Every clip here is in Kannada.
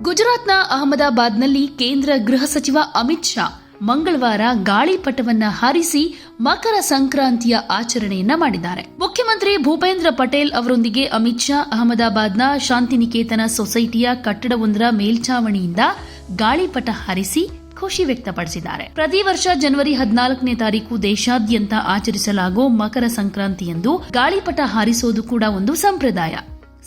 ಗುಜರಾತ್ನ ಅಹಮದಾಬಾದ್ನಲ್ಲಿ ಕೇಂದ್ರ ಗೃಹ ಸಚಿವ ಅಮಿತ್ ಶಾ ಮಂಗಳವಾರ ಗಾಳಿಪಟವನ್ನ ಹಾರಿಸಿ ಮಕರ ಸಂಕ್ರಾಂತಿಯ ಆಚರಣೆಯನ್ನ ಮಾಡಿದ್ದಾರೆ. ಮುಖ್ಯಮಂತ್ರಿ ಭೂಪೇಂದ್ರ ಪಟೇಲ್ ಅವರೊಂದಿಗೆ ಅಮಿತ್ ಶಾ ಅಹಮದಾಬಾದ್ನ ಶಾಂತಿನಿಕೇತನ ಸೊಸೈಟಿಯ ಕಟ್ಟಡವೊಂದರ ಮೇಲ್ಛಾವಣಿಯಿಂದ ಗಾಳಿಪಟ ಹಾರಿಸಿ ಖುಷಿ ವ್ಯಕ್ತಪಡಿಸಿದ್ದಾರೆ. ಪ್ರತಿ ವರ್ಷ ಜನವರಿ ಹದಿನಾಲ್ಕನೇ ತಾರೀಕು ದೇಶಾದ್ಯಂತ ಆಚರಿಸಲಾಗೋ ಮಕರ ಸಂಕ್ರಾಂತಿಯಂದು ಗಾಳಿಪಟ ಹಾರಿಸೋದು ಕೂಡ ಒಂದು ಸಂಪ್ರದಾಯ.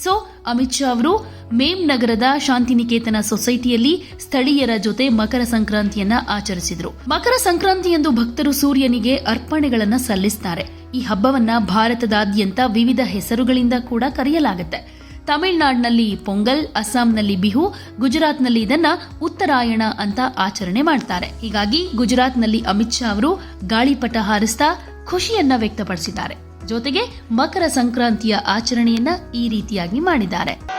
ಸೊ ಅಮಿತ್ ಶಾ ಅವರು ಮೇಮ್ ನಗರದ ಶಾಂತಿನಿಕೇತನ ಸೊಸೈಟಿಯಲ್ಲಿ ಸ್ಥಳೀಯರ ಜೊತೆ ಮಕರ ಸಂಕ್ರಾಂತಿಯನ್ನ ಆಚರಿಸಿದ್ರು. ಮಕರ ಸಂಕ್ರಾಂತಿಯಂದು ಭಕ್ತರು ಸೂರ್ಯನಿಗೆ ಅರ್ಪಣೆಗಳನ್ನು ಸಲ್ಲಿಸ್ತಾರೆ. ಈ ಹಬ್ಬವನ್ನ ಭಾರತದಾದ್ಯಂತ ವಿವಿಧ ಹೆಸರುಗಳಿಂದ ಕೂಡ ಕರೆಯಲಾಗುತ್ತೆ. ತಮಿಳುನಾಡಿನಲ್ಲಿ ಪೊಂಗಲ್, ಅಸ್ಸಾಂನಲ್ಲಿ ಬಿಹು, ಗುಜರಾತ್ನಲ್ಲಿ ಇದನ್ನ ಉತ್ತರಾಯಣ ಅಂತ ಆಚರಣೆ ಮಾಡ್ತಾರೆ. ಹೀಗಾಗಿ ಗುಜರಾತ್ನಲ್ಲಿ ಅಮಿತ್ ಶಾ ಅವರು ಗಾಳಿಪಟ ಹಾರಿಸ್ತಾ ಖುಷಿಯನ್ನ ವ್ಯಕ್ತಪಡಿಸಿದ್ದಾರೆ. ಜೊತೆಗೆ ಮಕರ ಸಂಕ್ರಾಂತಿಯ ಆಚರಣೆಯನ್ನ ಈ ರೀತಿಯಾಗಿ ಮಾಡಿದ್ದಾರೆ.